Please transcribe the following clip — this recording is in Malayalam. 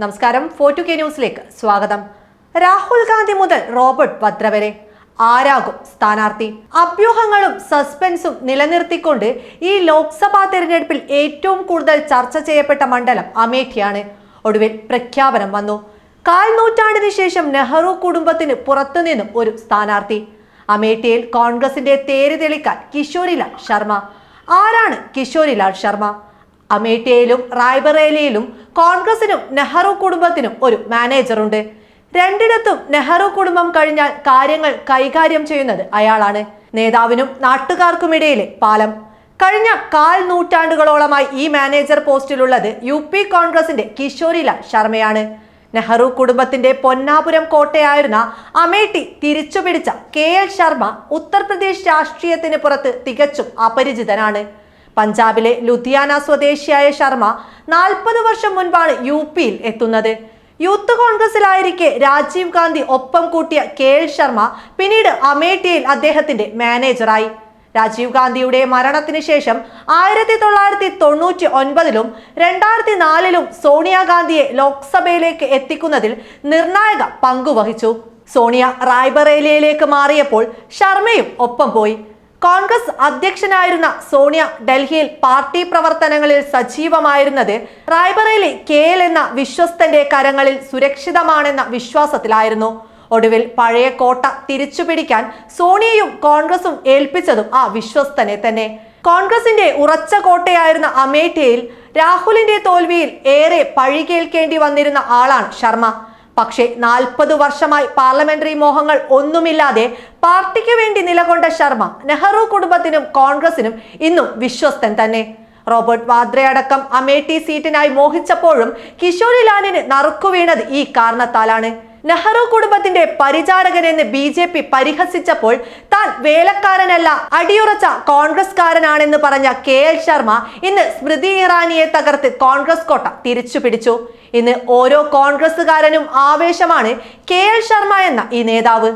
നമസ്കാരം. ഫോർട്ടു കെ ന്യൂസിലേക്ക് സ്വാഗതം. രാഹുൽ ഗാന്ധി മുതൽ റോബർട്ട് വദ്ര വരെ ആരാകും സ്ഥാനാർത്ഥി? അഭ്യൂഹങ്ങളും സസ്പെൻസും നിലനിർത്തിക്കൊണ്ട് ഈ ലോക്സഭാ തെരഞ്ഞെടുപ്പിൽ ഏറ്റവും കൂടുതൽ ചർച്ച ചെയ്യപ്പെട്ട മണ്ഡലം അമേഠിയാണ്. ഒടുവിൽ പ്രഖ്യാപനം വന്നു. കാൽ നൂറ്റാണ്ടിന് ശേഷം നെഹ്റു കുടുംബത്തിന് പുറത്തുനിന്നും ഒരു സ്ഥാനാർത്ഥി. അമേഠിയിൽ കോൺഗ്രസിന്റെ തേര് തെളിക്കാൻ കിഷോരിലാൽ ശർമ്മ. ആരാണ് കിഷോരിലാൽ ശർമ്മ? അമേഠിയയിലും റായ്ബറേലിയിലും കോൺഗ്രസിനും നെഹ്റു കുടുംബത്തിനും ഒരു മാനേജറുണ്ട്. രണ്ടിടത്തും നെഹ്റു കുടുംബം കഴിഞ്ഞാൽ കാര്യങ്ങൾ കൈകാര്യം ചെയ്യുന്നത് അയാളാണ്. നേതാവിനും നാട്ടുകാർക്കുമിടയിലെ പാലം. കഴിഞ്ഞ കാൽ നൂറ്റാണ്ടുകളോളമായി ഈ മാനേജർ പോസ്റ്റിലുള്ളത് യു പി കോൺഗ്രസിന്റെ കിഷോരിലാൽ ശർമ്മയാണ്. നെഹ്റു കുടുംബത്തിന്റെ പൊന്നാപുരം കോട്ടയായിരുന്ന അമേഠി തിരിച്ചുപിടിച്ച കെ എൽ ശർമ്മ ഉത്തർപ്രദേശ് രാഷ്ട്രീയത്തിന് പുറത്ത് തികച്ചും അപരിചിതനാണ്. പഞ്ചാബിലെ ലുധിയാന സ്വദേശിയായ ശർമ്മ നാൽപ്പത് വർഷം മുൻപാണ് യു പിയിൽ എത്തുന്നത്. യൂത്ത് കോൺഗ്രസിലായിരിക്കെ രാജീവ് ഗാന്ധി ഒപ്പം കൂട്ടിയ കെ എൽ ശർമ്മ പിന്നീട് അമേഠിയിൽ അദ്ദേഹത്തിന്റെ മാനേജറായി. രാജീവ് ഗാന്ധിയുടെ മരണത്തിന് ശേഷം ആയിരത്തി തൊള്ളായിരത്തി തൊണ്ണൂറ്റി ഒൻപതിലും രണ്ടായിരത്തി നാലിലും സോണിയാഗാന്ധിയെ ലോക്സഭയിലേക്ക് എത്തിക്കുന്നതിൽ നിർണായക പങ്കുവഹിച്ചു. സോണിയ റായ്ബറേലിയയിലേക്ക് മാറിയപ്പോൾ ശർമ്മയും ഒപ്പം പോയി. കോൺഗ്രസ് അധ്യക്ഷനായിരുന്ന സോണിയ ഡൽഹിയിൽ പാർട്ടി പ്രവർത്തനങ്ങളിൽ സജീവമായിരുന്നത് റായ്ബറേലി കെ എൽ എന്ന വിശ്വസ്തന്റെ കരങ്ങളിൽ സുരക്ഷിതമാണെന്ന വിശ്വാസത്തിലായിരുന്നു. ഒടുവിൽ പഴയ കോട്ട തിരിച്ചുപിടിക്കാൻ സോണിയയും കോൺഗ്രസും ഏൽപ്പിച്ചതും ആ വിശ്വസ്തനെ തന്നെ. കോൺഗ്രസിന്റെ ഉറച്ച കോട്ടയായിരുന്ന അമേഠിയിൽ രാഹുലിന്റെ തോൽവിയിൽ ഏറെ പഴികേൽക്കേണ്ടി വന്നിരുന്ന ആളാണ് ശർമ്മ. പക്ഷേ നാൽപ്പത് വർഷമായി പാർലമെന്ററി മോഹങ്ങൾ ഒന്നുമില്ലാതെ പാർട്ടിക്ക് വേണ്ടി നിലകൊണ്ട ശർമ്മ നെഹ്റു കുടുംബത്തിനും കോൺഗ്രസിനും ഇന്നും വിശ്വസ്തൻ തന്നെ. റോബർട്ട് വാദ്രയടക്കം അമേഠി സീറ്റിനായി മോഹിച്ചപ്പോഴും കിഷോരിലാലിന് നറുക്കുവീണത് ഈ കാരണത്താലാണ്. നെഹ്റു കുടുംബത്തിന്റെ പരിചാരകൻ എന്ന് ബി ജെ പി പരിഹസിച്ചപ്പോൾ താൻ വേലക്കാരനല്ല അടിയുറച്ച കോൺഗ്രസ്കാരനാണെന്ന് പറഞ്ഞ കെ എൽ ശർമ്മ ഇന്ന് സ്മൃതി ഇറാനിയെ തകർത്ത് കോൺഗ്രസ് കോട്ട തിരിച്ചു പിടിച്ചു ഇന്ന് ഓരോ കോൺഗ്രസ്സുകാരനും ആവേശമാണ് കെ എൽ ശർമ്മ എന്ന ഈ നേതാവ്.